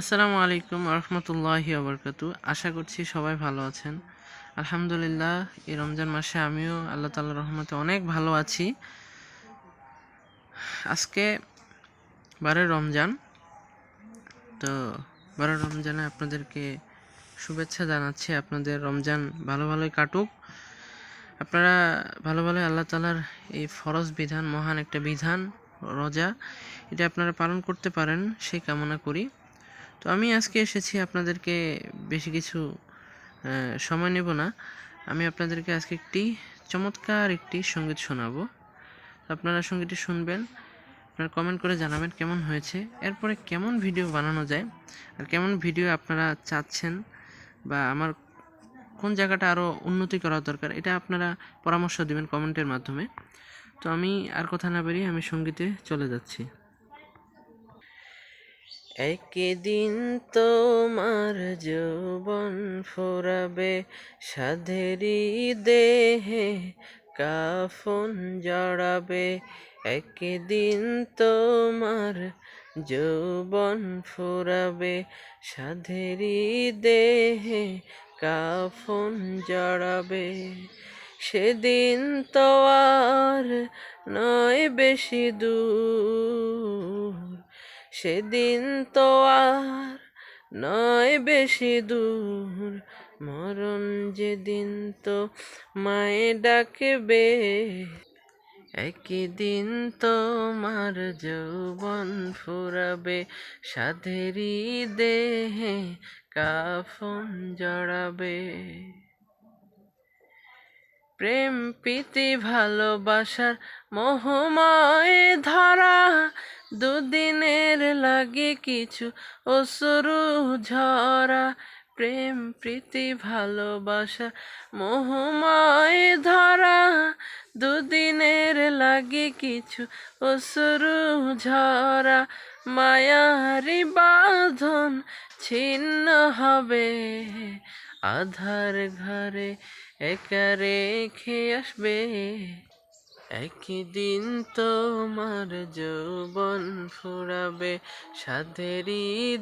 আসসালামু আলাইকুম রহমতুল্লাহি আবরকাতু আশা করছি সবাই ভালো আছেন। আলহামদুলিল্লাহ, এই রমজান মাসে আমিও আল্লাহ তাল্লাহ রহমতে অনেক ভালো আছি। আজকে বারে রমজান। তো বারে রমজানে আপনাদেরকে শুভেচ্ছা জানাচ্ছি। আপনাদের রমজান ভালো ভালোই কাটুক। আপনারা ভালো ভালো আল্লাহ তালার এই ফরজ বিধান, মহান একটা বিধান, রোজা, এটা আপনারা পালন করতে পারেন। সেই কামনা করি। তো আমি আজকে এসেছি আপনাদেরকে বেশি কিছু সময় নেব না। আমি আপনাদেরকে আজকে একটি চমৎকার একটি সংগীত শোনাবো। আপনারা সঙ্গীতটি শুনবেন, আপনারা কমেন্ট করে জানাবেন কেমন হয়েছে, এরপরে কেমন ভিডিও বানানো যায়, আর কেমন ভিডিও আপনারা চাচ্ছেন, বা আমার কোন জায়গাটা আরও উন্নতি করা দরকার, এটা আপনারা পরামর্শ দিবেন কমেন্টের মাধ্যমে। তো আমি আর কথা না বেরিয়ে আমি সঙ্গীতে চলে যাচ্ছি। একদিন তোমার যৌবন ফোরাবে সাধেরি দেহে কাফন জড়াবে। একদিন তোমার যৌবন ফোরাবে সাধেরি দেহে কাফন জড়াবে। সেদিন তো আর নয় বেশি দূর সেদিন তো আর নয় বেশি দূর। মরণ যেদিন তো মায়ে ডাকবে একদিন তোমার যৌবন ফুরাবে। সাধেরি দেহে কাফন জড়াবে। প্রেম, প্রীতি, ভালোবাসার মোহময় ধরা। দুদিনের লাগে কিছু অসরু ঝরা। প্রেম, প্রীতি ভালোবাসা মোহময় ধরা। দুদিনের লাগে কিছু অসুরু ঝরা। মায়ারি বাঁধন ছিন্ন হবে। আধার ঘরে একা রেখে আসবে। একই দিন তোমার যৌবন ফুরাবে। সাধেরি